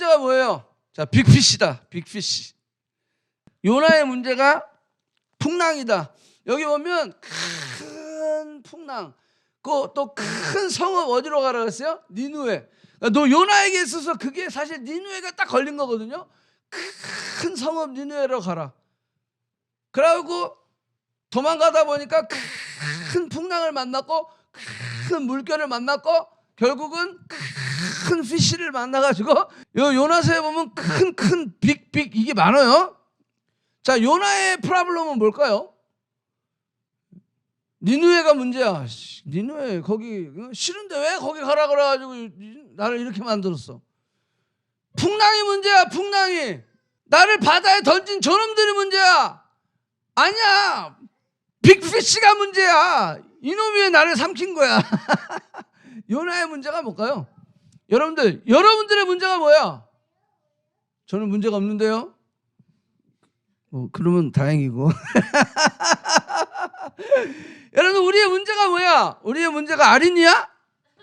문제가 뭐예요? 자, 빅피시다. 빅피시. 요나의 문제가 풍랑이다. 여기 보면 큰 풍랑. 그또큰 성읍 어디로 가라 그랬어요? 니누에. 그러니까 너 요나에게 있어서 그게 사실 니누에가 딱 걸린 거거든요. 큰 성읍 니누에로 가라. 그러고 도망가다 보니까 큰 풍랑을 만났고 큰 물결을 만났고 결국은 큰 피쉬를 만나가지고 요 요나서에 보면 큰 큰 빅빅 이게 많아요. 자 요나의 프라블럼은 뭘까요? 니누에가 문제야. 씨, 니누에 거기 어, 싫은데 왜 거기 가라 그래가지고 나를 이렇게 만들었어. 풍랑이 문제야. 풍랑이 나를 바다에 던진 저놈들이 문제야. 아니야. 빅피쉬가 문제야. 이놈이 왜 나를 삼킨 거야. 요나의 문제가 뭘까요? 여러분들, 여러분들의 문제가 뭐야? 저는 문제가 없는데요. 뭐 그러면 다행이고. 여러분 우리의 문제가 뭐야? 우리의 문제가 아린이야?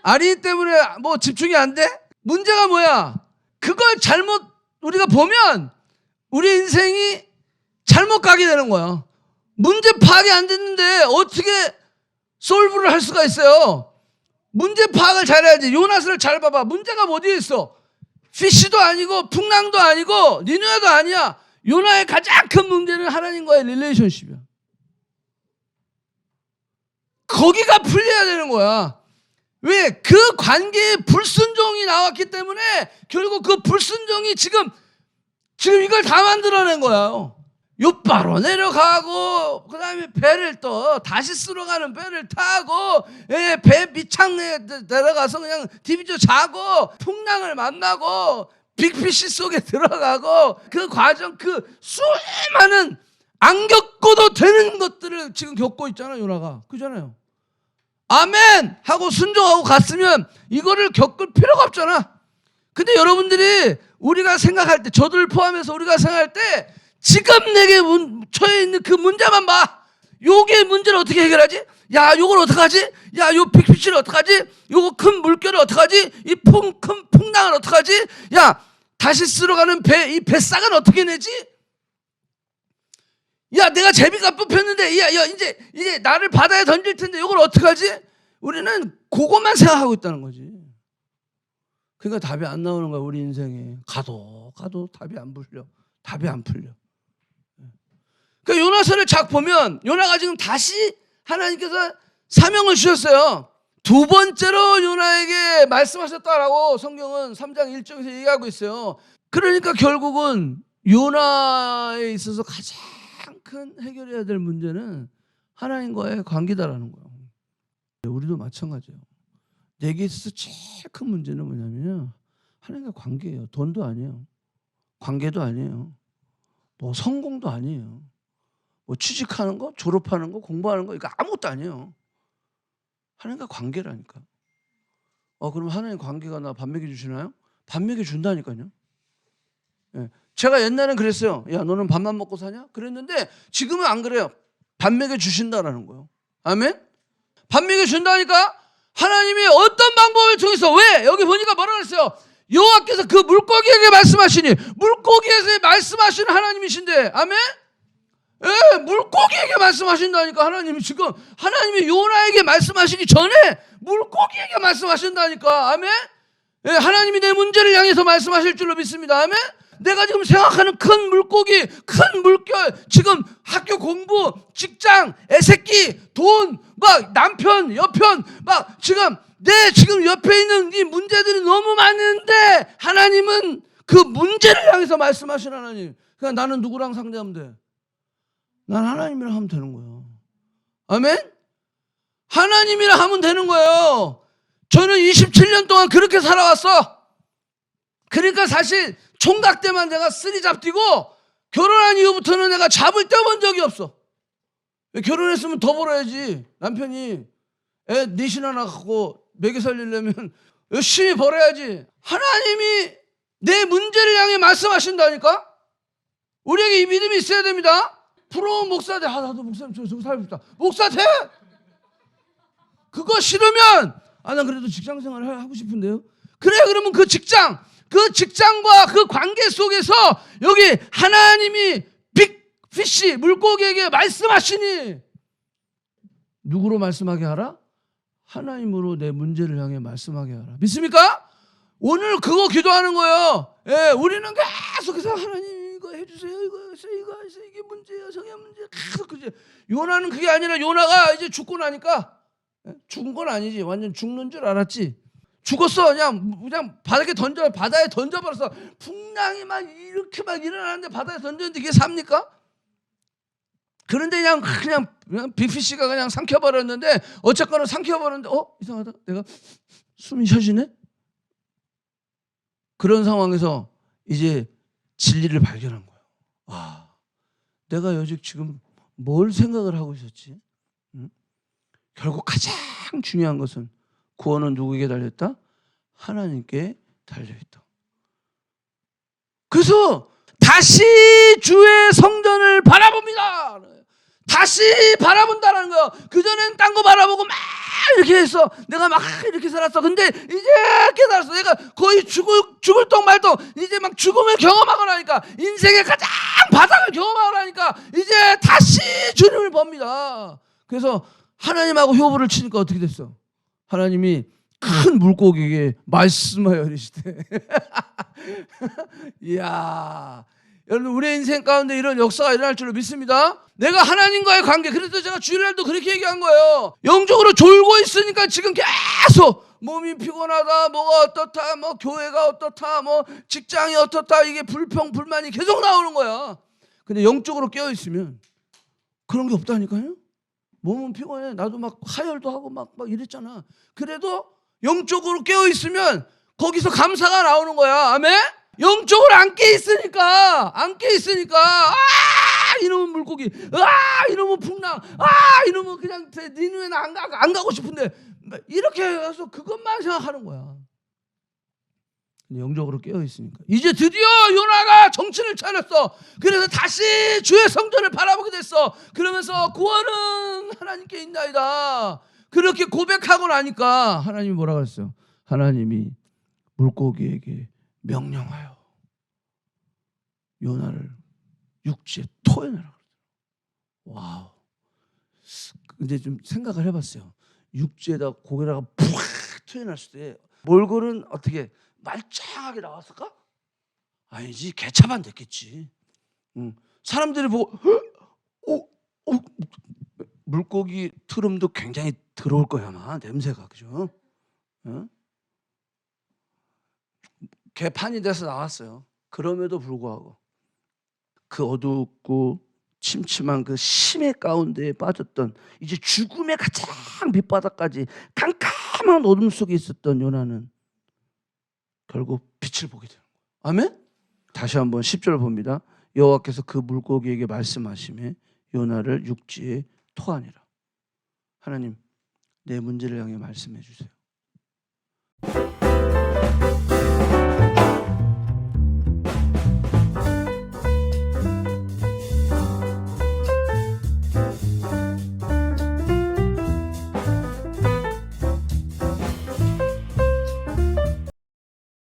아린 때문에 뭐 집중이 안 돼? 문제가 뭐야? 그걸 잘못 우리가 보면 우리 인생이 잘못 가게 되는 거야. 문제 파악이 안 됐는데 어떻게 솔브를 할 수가 있어요? 문제 파악을 잘해야지. 요나스를 잘 봐봐. 문제가 어디에 있어? 피쉬도 아니고 풍랑도 아니고 니누에도 아니야. 요나의 가장 큰 문제는 하나님과의 릴레이션십이야. 거기가 풀려야 되는 거야. 왜? 그 관계에 불순종이 나왔기 때문에 결국 그 불순종이 지금 지금 이걸 다 만들어낸 거야. 요바로 내려가고 그다음에 배를 또 다시 쓰러 가는 배를 타고 예, 배 밑창에 내려가서 그냥 디비저 자고 풍랑을 만나고 빅피시 속에 들어가고 그 과정 그 수많은 안 겪어도 되는 것들을 지금 겪고 있잖아요 요나가. 그잖아요. 아멘! 하고 순종하고 갔으면 이거를 겪을 필요가 없잖아. 근데 여러분들이 우리가 생각할 때 저들 포함해서 우리가 생각할 때 지금 내게 문, 처해 있는 그 문제만 봐. 요게 문제를 어떻게 해결하지? 야, 요걸 어떡하지? 야, 요 빅피쉬를 어떡하지? 요거 큰 물결을 어떡하지? 이 풍, 큰 풍랑을 어떡하지? 야, 다시 쓸어가는 배, 이 뱃삭은 어떻게 내지? 야, 내가 제비가 뽑혔는데, 야, 야, 이제, 이제 나를 바다에 던질 텐데, 요걸 어떡하지? 우리는 그것만 생각하고 있다는 거지. 그러니까 답이 안 나오는 거야, 우리 인생에. 가도, 가도 답이 안 풀려. 답이 안 풀려. 그 요나서를 쫙 보면 요나가 지금 다시 하나님께서 사명을 주셨어요. 두 번째로 요나에게 말씀하셨다라고 성경은 3장 1절에서 얘기하고 있어요. 그러니까 결국은 요나에 있어서 가장 큰 해결해야 될 문제는 하나님과의 관계다라는 거예요. 우리도 마찬가지예요. 내게 있어서 제일 큰 문제는 뭐냐면요. 하나님과 관계예요. 돈도 아니에요. 관계도 아니에요. 뭐 성공도 아니에요. 뭐 취직하는 거, 졸업하는 거, 공부하는 거 이거 아무것도 아니에요. 하나님과 관계라니까. 어 그럼 하나님 관계가 나 밥 먹여 주시나요? 밥 먹여 준다니까요. 예. 제가 옛날엔 그랬어요. 야 너는 밥만 먹고 사냐? 그랬는데 지금은 안 그래요. 밥 먹여 주신다라는 거예요. 아멘. 밥 먹여 준다니까 하나님이 어떤 방법을 통해서 왜 여기 보니까 뭐라 그랬어요? 여호와께서 그 물고기에게 말씀하시니 물고기에서 말씀하시는 하나님이신데 아멘. 예, 물고기에게 말씀하신다니까 하나님이 지금 하나님이 요나에게 말씀하시기 전에 물고기에게 말씀하신다니까 아멘. 예, 하나님이 내 문제를 향해서 말씀하실 줄로 믿습니다. 아멘. 내가 지금 생각하는 큰 물고기, 큰 물결, 지금 학교 공부, 직장, 애새끼, 돈, 막 남편, 여편, 막 지금 내 지금 옆에 있는 이 문제들이 너무 많은데 하나님은 그 문제를 향해서 말씀하신 하나님. 그냥 나는 누구랑 상대하면 돼? 난 하나님이랑 하면 되는 거예요. 아멘? 하나님이랑 하면 되는 거예요. 저는 27년 동안 그렇게 살아왔어. 그러니까 사실 총각 때만 내가 쓰리 잡뛰고 결혼한 이후부터는 내가 잡을 떼본 적이 없어. 왜 결혼했으면 더 벌어야지. 남편이 애 넷이나 낳고 먹여 살리려면 열심히 벌어야지. 하나님이 내 문제를 향해 말씀하신다니까? 우리에게 이 믿음이 있어야 됩니다. 부러운 목사 돼. 아, 나도 목사님 저, 저 살고 싶다. 목사 돼! 그거 싫으면, 아, 난 그래도 직장 생활을 하고 싶은데요. 그래, 그러면 그 직장, 그 직장과 그 관계 속에서 여기 하나님이 빅피쉬 물고기에게 말씀하시니 누구로 말씀하게 하라? 하나님으로 내 문제를 향해 말씀하게 하라. 믿습니까? 오늘 그거 기도하는 거예요. 예, 우리는 계속해서 하나님 이거 해주세요. 이거 해주세요. 이거 해주세요. 이게 문제예요. 성형 문제. 계속 그지. 요나는 그게 아니라 요나가 이제 죽고 나니까 예? 죽은 건 아니지. 완전 죽는 줄 알았지. 죽었어. 그냥 그냥 바닥에 던져 바다에 던져버렸어. 풍랑이 막 이렇게 막 일어나는데 바다에 던졌는데 이게 삽니까? 그런데 그냥 그냥 그냥 빅피씨가 그냥 삼켜버렸는데 어쨌거나 삼켜버렸는데 어 이상하다. 내가 숨이 쉬어지네. 그런 상황에서 이제 진리를 발견한 거예요. 아, 내가 여직 지금 뭘 생각을 하고 있었지? 응? 결국 가장 중요한 것은 구원은 누구에게 달렸다? 하나님께 달려있다. 그래서 다시 주의 성전을 바라봅니다. 다시 바라본다는 거예요. 그전엔 딴 거 바라보고 막 이렇게 했어. 내가 막 이렇게 살았어. 근데 이제 깨달았어. 내가 거의 죽을, 죽을 똥 말똥 이제 막 죽음을 경험하고 나니까 인생의 가장 바닥을 경험하고 나니까 이제 다시 주님을 봅니다. 그래서 하나님하고 효부를 치니까 어떻게 됐어? 하나님이 큰 물고기에게 말씀하여 이르시되 이야 여러분 우리의 인생 가운데 이런 역사가 일어날 줄로 믿습니다. 내가 하나님과의 관계 그래서 제가 주일날도 그렇게 얘기한 거예요. 영적으로 졸고 있으니까 지금 계속 몸이 피곤하다 뭐가 어떻다 뭐 교회가 어떻다 뭐 직장이 어떻다 이게 불평 불만이 계속 나오는 거야. 근데 영적으로 깨어 있으면 그런 게 없다니까요. 몸은 피곤해. 나도 막 하혈도 하고 막, 막 이랬잖아. 그래도 영적으로 깨어 있으면 거기서 감사가 나오는 거야. 아멘? 영적으로 안 깨 있으니까 안 깨 있으니까 아 이놈은 물고기 아 이놈은 풍랑 아 이놈은 그냥 니누에는 안, 가, 안 가고 싶은데 이렇게 해서 그것만 생각하는 거야. 영적으로 깨어 있으니까 이제 드디어 요나가 정신을 차렸어. 그래서 다시 주의 성전을 바라보게 됐어. 그러면서 구원은 하나님께 있나이다. 그렇게 고백하고 나니까 하나님이 뭐라 그랬어요? 하나님이 물고기에게 명령하여 요나를 육지에 토해내라. 와우. 근데 좀 생각을 해봤어요. 육지에다 고기다가 푹 토해놨을 때 몰골은 어떻게 말짱하게 나왔을까? 아니지 개차만 됐겠지. 응. 사람들이 보고 어, 어, 물고기 트름도 굉장히 들어올 거야 아마 냄새가 그죠? 응? 개판이 돼서 나왔어요. 그럼에도 불구하고 그 어둡고 침침한 그 심해 가운데에 빠졌던 이제 죽음의 가장 밑바닥까지 캄캄한 어둠 속에 있었던 요나는 결국 빛을 보게 되는 거예요. 아멘? 다시 한번 10절 봅니다. 여호와께서 그 물고기에게 말씀하심에 요나를 육지에 토하니라. 하나님 내 문제를 향해 말씀해 주세요.